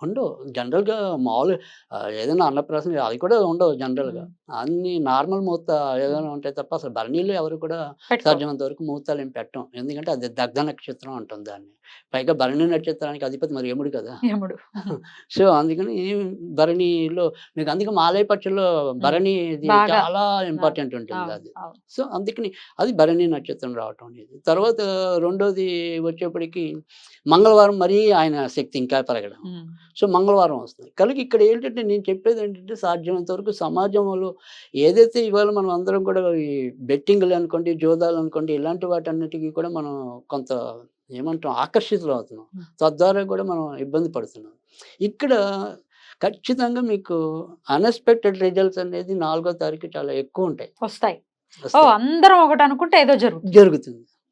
ఉండవు జనరల్గా మామూలు ఆ, ఏదైనా అన్నప్రాసన అది కూడా ఉండవు జనరల్గా. అన్ని నార్మల్ ముహూర్త ఏదైనా ఉంటాయి తప్ప అసలు భరణీలో ఎవరు కూడా. సాధ్యమైనంత వరకు ముహూర్తాలు ఏం పెట్టం. ఎందుకంటే అది దగ్ధ నక్షత్రం అంటుంది దాన్ని. పైగా భరణి నక్షత్రానికి అధిపతి మరి యముడు కదా. యముడు. సో అందుకని భరణిలో మీకు అందుకే మాలయ పక్షుల్లో భరణి. చాలా ఇంపార్టెంట్ ఉంటుంది అది. సో అందుకని అది భరణి నక్షత్రం రావటం అనేది. తర్వాత రెండోది వచ్చేప్పటికి మంగళవారం మరీ ఆయన శక్తి ఇంకా పెరగడం. సో మంగళవారం వస్తుంది. కనుక ఇక్కడ ఏంటంటే నేను చెప్పేది ఏంటంటే సాధ్యమైనంత వరకు సమాజంలో ఏదైతే ఇవాళ మనం అందరం కూడా ఈ బెట్టింగ్లు అనుకోండి జోదాలు అనుకోండి ఇలాంటి వాటన్నిటికీ కూడా మనం కొంత ఏమంటాం ఆకర్షితులు అవుతున్నాం. తద్వారా కూడా మనం ఇబ్బంది పడుతున్నాం. ఇక్కడ ఖచ్చితంగా మీకు అన్ఎక్స్పెక్టెడ్ రిజల్ట్స్ అనేది నాలుగో తారీఖు చాలా ఎక్కువ ఉంటాయి. వస్తాయి. అందరం ఒకటి అనుకుంటే ఏదో జరుగుతుంది. జరుగుతుంది.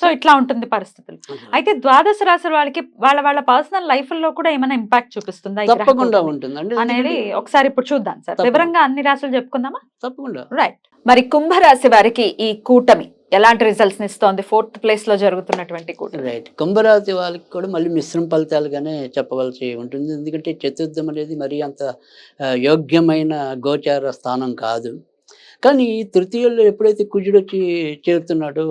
సో ఇట్లా ఉంటుంది పరిస్థితులు. అయితే ద్వాదశ రాశుల వాళ్ళకి వాళ్ళ వాళ్ళ పర్సనల్ లైఫ్లో కూడా ఏమైనా ఇంపాక్ట్ చూపిస్తుందా తప్పకుండా కూటమి ఉంటుంది అంటే అనేది ఒకసారి ఇప్పుడు చూద్దాం సార్. వివరంగా అన్ని రాశులు చెప్పుకుందామా? తప్పకుండా. రైట్. మరి కుంభరాశి వారికి ఈ కూటమి ఎలాంటి రిజల్ట్స్ ఇస్తోంది? ఫోర్త్ ప్లేస్లో జరుగుతున్నటువంటి కూటమి. రైట్. కుంభరాశి వాళ్ళకి కూడా మళ్ళీ మిశ్రమ ఫలితాలుగానే చెప్పవలసి ఉంటుంది. ఎందుకంటే చతుర్థం అనేది మరీ అంత యోగ్యమైన గోచార స్థానం కాదు. కానీ తృతీయుల్లో ఎప్పుడైతే కుజుడు వచ్చి చేరుతున్నాడో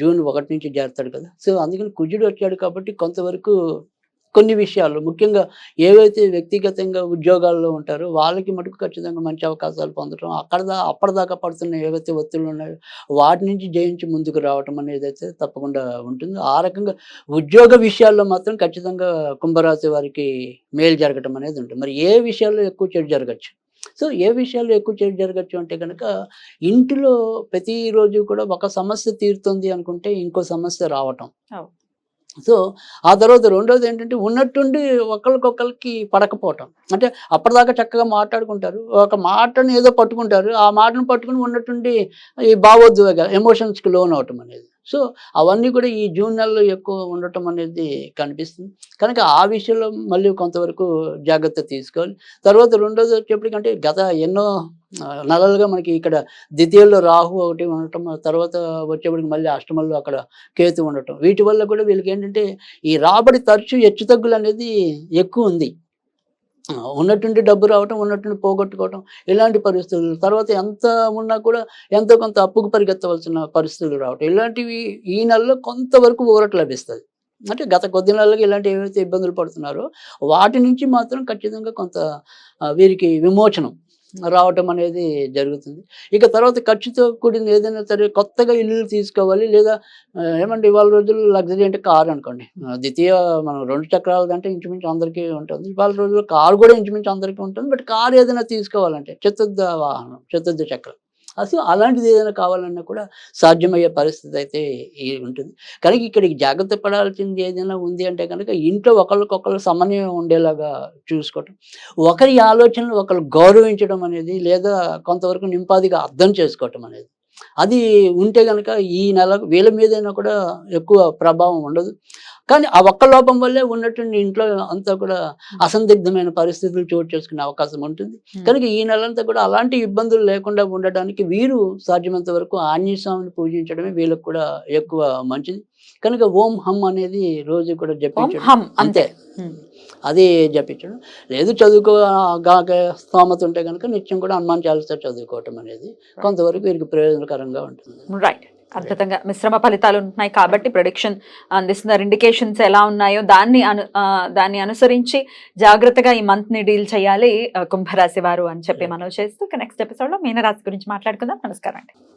జూన్ ఒకటి నుంచి చేరుతాడు కదా. సో అందుకని కుజుడు వచ్చాడు కాబట్టి కొంతవరకు కొన్ని విషయాలు ముఖ్యంగా ఏవైతే వ్యక్తిగతంగా ఉద్యోగాల్లో ఉంటారో వాళ్ళకి మటుకు ఖచ్చితంగా మంచి అవకాశాలు పొందడం అక్కడ దా అప్పటిదాకా పడుతున్న ఏవైతే ఒత్తిళ్ళు ఉన్నాయో వాటి నుంచి జయించి ముందుకు రావటం అనేది అయితే తప్పకుండా ఉంటుంది. ఆ రకంగా ఉద్యోగ విషయాల్లో మాత్రం ఖచ్చితంగా కుంభరాశి వారికి మేలు జరగటం అనేది ఉంటుంది. మరి ఏ విషయాల్లో ఎక్కువ చెడు జరగచ్చు? సో ఏ విషయాల్లో ఎక్కువ చెడు జరగచ్చు అంటే కనుక ఇంటిలో ప్రతిరోజు కూడా ఒక సమస్య తీరుతుంది అనుకుంటే ఇంకో సమస్య రావటం. సో ఆ తర్వాత రెండోది ఏంటంటే ఉన్నట్టుండి ఒకరికొకరికి పడకపోవటం. అంటే అప్పటిదాకా చక్కగా మాట్లాడుకుంటారు. ఒక మాటను ఏదో పట్టుకుంటారు. ఆ మాటను పట్టుకుని ఉన్నట్టుండి ఈ భావోద్వేగ ఎమోషన్స్కి లోన్ అవటం అనేది. సో అవన్నీ కూడా ఈ జూన్ నెలలో ఎక్కువ ఉండటం అనేది కనిపిస్తుంది. కనుక ఆ విషయంలో మళ్ళీ కొంతవరకు జాగ్రత్త తీసుకోవాలి. తర్వాత రెండోది వచ్చేప్పటికంటే గత ఎన్నో నెలలుగా మనకి ఇక్కడ ద్వితీయంలో రాహు ఒకటి ఉండటం తర్వాత వచ్చేప్పటికి మళ్ళీ అష్టమంలో అక్కడ కేతు ఉండటం. వీటి వల్ల కూడా వీళ్ళకి ఏంటంటే ఈ రాబడి తరచు హెచ్చు తగ్గులు అనేది ఎక్కువ ఉంది. ఉన్నటువంటి డబ్బు రావటం ఉన్నటువంటి పోగొట్టుకోవటం ఇలాంటి పరిస్థితులు. తర్వాత ఎంత ఉన్నా కూడా ఎంతో కొంత అప్పుకు పరిగెత్తవలసిన పరిస్థితులు రావటం. ఇలాంటివి ఈ నెలలో కొంతవరకు ఊరట లభిస్తుంది. అంటే గత కొద్ది నెలలకు ఇలాంటి ఏవైతే ఇబ్బందులు పడుతున్నారో వాటి నుంచి మాత్రం ఖచ్చితంగా కొంత వీరికి విమోచనం రావటం అనేది జరుగుతుంది. ఇక తర్వాత ఖర్చుతో కూడిన ఏదైనా సరే కొత్తగా ఇల్లు తీసుకోవాలి లేదా ఏమంటే ఇవాళ రోజుల్లో లగ్జరీ అంటే కారు అనుకోండి. ద్వితీయ మనం రెండు చక్రాలు అంటే ఇంచుమించు అందరికీ ఉంటుంది. ఇవాళ రోజుల్లో కారు కూడా ఇంచుమించు అందరికీ ఉంటుంది. బట్ కారు ఏదైనా తీసుకోవాలంటే చతుర్థ వాహనం చతుర్థ చక్రం. అసలు అలాంటిది ఏదైనా కావాలన్నా కూడా సాధ్యమయ్యే పరిస్థితి అయితే ఉంటుంది. కనుక ఇక్కడికి జాగ్రత్త పడాల్సింది ఏదైనా ఉంది అంటే కనుక ఇంట్లో ఒకరికొకరు సమన్వయం ఉండేలాగా చూసుకోవటం. ఒకరి ఆలోచనలు ఒకరు గౌరవించడం అనేది లేదా కొంతవరకు నింపాదిగా అర్థం చేసుకోవటం అనేది. అది ఉంటే కనుక ఈ నెల వీళ్ళ మీదైనా కూడా ఎక్కువ ప్రభావం ఉండదు. కానీ ఆ ఒక్క లోపం వల్లే ఉన్నటువంటి ఇంట్లో అంతా కూడా అసందిగ్ధమైన పరిస్థితులు చోటు చేసుకునే అవకాశం ఉంటుంది. కనుక ఈ నెలంతా కూడా అలాంటి ఇబ్బందులు లేకుండా ఉండడానికి వీరు సాధ్యమైనంత వరకు ఆంజనేయ స్వామిని పూజించడమే వీళ్ళకి కూడా ఎక్కువ మంచిది. కనుక ఓం హం అనేది రోజు కూడా జపించడం. అంతే. అది జపించడం. లేదు చదువుకో గాక స్తోమత ఉంటే కనుక నిత్యం కూడా హనుమాన్ చాలీసా చదువుకోవటం అనేది కొంతవరకు వీరికి ప్రయోజనకరంగా ఉంటుంది. రైట్ అద్భుతంగా మిశ్రమ ఫలితాలు ఉంటున్నాయి కాబట్టి ప్రొడిక్షన్ అందిస్తున్నారు. ఇండికేషన్స్ ఎలా ఉన్నాయో దాన్ని అను దాన్ని అనుసరించి జాగ్రత్తగా ఈ మంత్ని డీల్ చేయాలి కుంభరాశి వారు అని చెప్పి మనం చేస్తూ నెక్స్ట్ ఎపిసోడ్లో మీనరాశి గురించి మాట్లాడుకుందాం. నమస్కారం అండి.